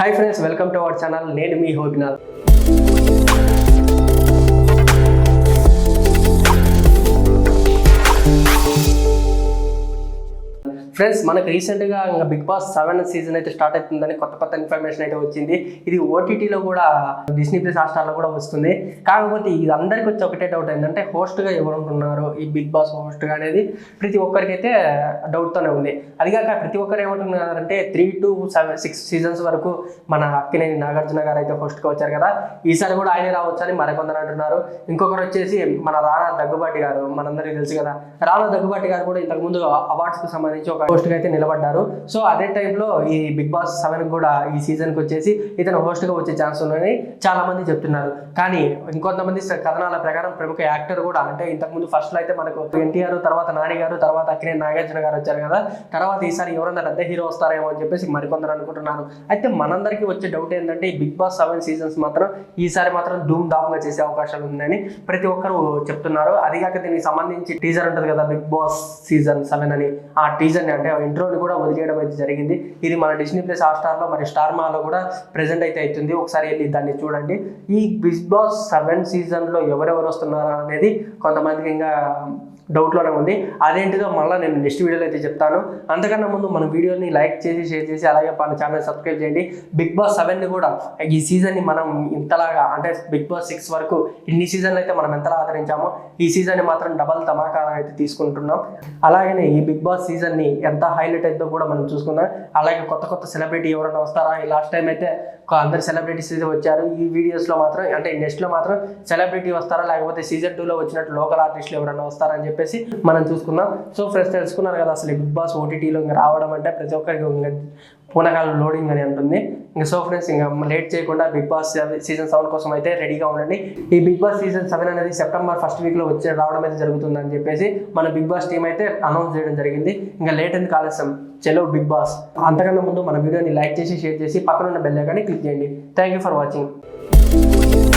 Hi friends welcome to our channel నేను మీ హోగ్నాథ్ ఫ్రెండ్స్ మనకు రీసెంట్గా ఇంకా బిగ్ బాస్ సెవెన్ సీజన్ అయితే స్టార్ట్ అవుతుందని కొత్త కొత్త ఇన్ఫర్మేషన్ అయితే వచ్చింది. ఇది ఓటీటీలో కూడా డిస్నీ ప్లస్ హాట్స్టార్లో కూడా వస్తుంది. కాకపోతే ఇది అందరికీ వచ్చి ఒకటే డౌట్ ఏంటంటే హోస్ట్గా ఎవరు ఉంటున్నారు? ఈ బిగ్ బాస్ హోస్ట్గా అనేది ప్రతి ఒక్కరికైతే డౌట్తోనే ఉంది. అదిగాక ప్రతి ఒక్కరు ఏమంటున్నారంటే three to seven six seasons వరకు మన అక్కినేని నాగార్జున గారు అయితే హోస్ట్గా వచ్చారు కదా ఈసారి కూడా ఆయనే రావచ్చు అని మరికొందరు అంటున్నారు. ఇంకొకరు వచ్చేసి మన రానా దగ్గుబాటి గారు మనందరికీ తెలుసు కదా రానా దగ్గుబాటి గారు కూడా ఇంతకుముందు అవార్డ్స్కి సంబంధించి ఒక హోస్ట్గా అయితే నిలబడ్డారు. సో అదే టైంలో ఈ బిగ్ బాస్ సెవెన్ కూడా ఈ సీజన్కి వచ్చేసి ఇతను హోస్ట్గా వచ్చే ఛాన్స్ ఉందని చాలా మంది చెప్తున్నారు. కానీ ఇంకొంతమంది కథనాల ప్రకారం ప్రముఖ యాక్టర్ కూడా అంటే ఇంతకుముందు ఫస్ట్లో అయితే మనకు ఎన్టీఆర్ తర్వాత నాని గారు తర్వాత అక్కినే నాగార్జున గారు వచ్చారు కదా. తర్వాత ఈసారి ఎవరన్నా పెద్ద హీరో వస్తారేమో అని చెప్పేసి మరికొందరు అనుకుంటున్నారు. అయితే మనందరికీ వచ్చే డౌట్ ఏంటంటే ఈ బిగ్ బాస్ సెవెన్ సీజన్స్ మాత్రం ఈసారి మాత్రం ధూమ్ ధామ్గా చేసే అవకాశాలు ఉందని ప్రతి ఒక్కరు చెప్తున్నారు. అదిగాక దీనికి సంబంధించి టీజర్ ఉంటుంది కదా బిగ్ బాస్ సీజన్ సెవెన్ అని. ఆ టీజర్ అంటే ఇంట్రోని కూడా వదిలేయడం అయితే జరిగింది. ఇది మన డిస్నీ ప్లస్ హాట్స్టార్లో మరి స్టార్ మాలో కూడా ప్రజెంట్ అయితే అవుతుంది. ఒకసారి వెళ్ళి దాన్ని చూడండి. ఈ బిగ్ బాస్ సెవెన్ సీజన్లో ఎవరెవరు వస్తున్నారా అనేది కొంతమందికి ఇంకా డౌట్లోనే ఉంది. అదేంటిదో మళ్ళీ నేను నెక్స్ట్ వీడియోలో అయితే చెప్తాను. అంతకన్నా ముందు మన వీడియోని లైక్ చేసి షేర్ చేసి అలాగే మన ఛానల్ సబ్స్క్రైబ్ చేయండి. బిగ్ బాస్ సెవెన్ని కూడా ఈ సీజన్ని మనం ఇంతలాగా అంటే బిగ్ బాస్ సిక్స్ వరకు ఇన్ని సీజన్లు అయితే మనం ఎంతలా ఆదరించామో ఈ సీజన్ని మాత్రం డబల్ ధమాకా అయితే తీసుకుంటున్నాం. అలాగనే ఈ బిగ్ బాస్ సీజన్ని ఎంత హైలైట్ అయిందో కూడా మనం చూసుకుందాం. అలాగే కొత్త కొత్త సెలబ్రిటీ ఎవరైనా వస్తారా? ఈ లాస్ట్ టైం అయితే అందరు సెలబ్రిటీస్ అయితే వచ్చారు. ఈ వీడియోస్లో మాత్రం అంటే నెక్స్ట్లో మాత్రం సెలబ్రిటీ వస్తారా? లేకపోతే సీజన్ టూలో వచ్చినట్టు లోకల్ ఆర్టిస్టులు ఎవరైనా వస్తారా అని చెప్పేసి మనం చూసుకుందాం. సో ఫ్రెండ్స్ తెలుసుకున్నారు కదా అసలు బిగ్ బాస్ ఓటీటీలో ఇంకా రావడం అంటే ప్రతి ఒక్కరికి ఇంకా పూనకాలు లోడింగ్ అని ఉంటుంది ఇంకా సో ఫ్రెండ్స్ ఇంకా లేట్ చేయకుండా బిగ్ బాస్ సీజన్ సెవెన్ కోసం అయితే రెడీగా ఉండండి. ఈ బిగ్ బాస్ సీజన్ సెవెన్ అనేది సెప్టెంబర్ ఫస్ట్ వీక్లో వచ్చే రావడం అయితే జరుగుతుందని చెప్పేసి మన బిగ్ బాస్ టీం అయితే అనౌన్స్ చేయడం జరిగింది. ఇంకా లేట్ ఎందుకు ఆలస్యం? చెలో బిగ్ బాస్. అంతకన్నా ముందు మన వీడియోని లైక్ చేసి షేర్ చేసి పక్కన ఉన్న బెల్ ఐకాన్ని క్లిక్ చేయండి. Thank you for watching